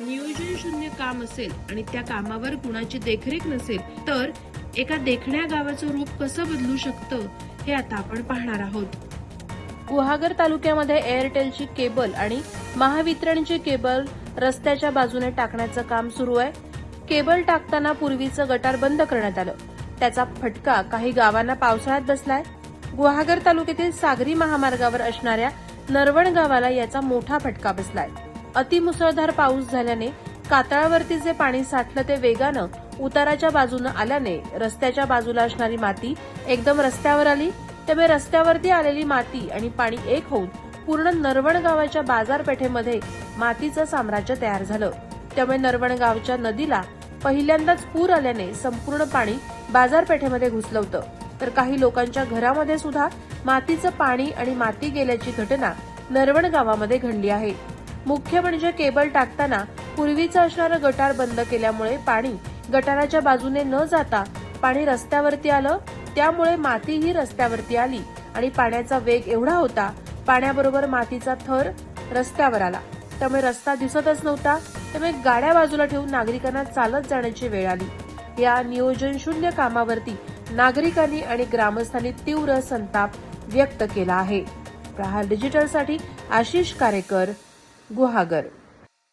नियोजन शून्य काम असेल आणि त्या कामावर कुणाची देखरेख नसेल तर एका देखण्या गावाचं रूप कसं बदलू शकतं हे आता आपण पाहणार आहोत. गुहागर तालुक्यामध्ये एअरटेलची केबल आणि महावितरणची केबल रस्त्याच्या बाजूने टाकण्याचं काम सुरू आहे. केबल टाकताना पूर्वीचं गटार बंद करण्यात आलं. त्याचा फटका काही गावांना पावसाळ्यात बसलाय. गुहागर तालुक्यातील सागरी महामार्गावर असणाऱ्या नरवण गावाला याचा मोठा फटका बसलाय. अतिमुसळधार पाऊस झाल्याने कातळावरती जे पाणी साठलं ते वेगानं उताराच्या बाजूनं आल्याने रस्त्याच्या बाजूला असणारी माती एकदम रस्त्यावर आली. त्यामुळे रस्त्यावरती आलेली माती आणि पाणी एक होऊन पूर्ण नरवण गावाच्या बाजारपेठेमध्ये मातीचं साम्राज्य तयार झालं. त्यामुळे नरवण गावच्या नदीला पहिल्यांदाच पूर आल्याने संपूर्ण पाणी बाजारपेठेमध्ये घुसलं होतं. तर काही लोकांच्या घरामध्ये सुद्धा मातीचं पाणी आणि माती गेल्याची घटना नरवण गावामध्ये घडली आहे. मुख्य म्हणजे केबल टाकताना पूर्वीचं असणारं गटार बंद केल्यामुळे पाणी गटाराच्या बाजूने न जाता पाणी रस्त्यावरती आलं त्यामुळे मातीही रस्त्यावरती आली आणि पाण्याचा वेग एवढा होता पाण्याबरोबर मातीचा थर रस्त्यावर आला. त्यामुळे रस्ता दिसतच नव्हता त्यामुळे गाड्या बाजूला ठेवून नागरिकांना चालत जाण्याची वेळ आली. या नियोजन शून्य कामावरती नागरिकांनी आणि ग्रामस्थांनी तीव्र संताप व्यक्त केला आहे. प्रहार डिजिटलसाठी आशिष कारेकर गुहागर.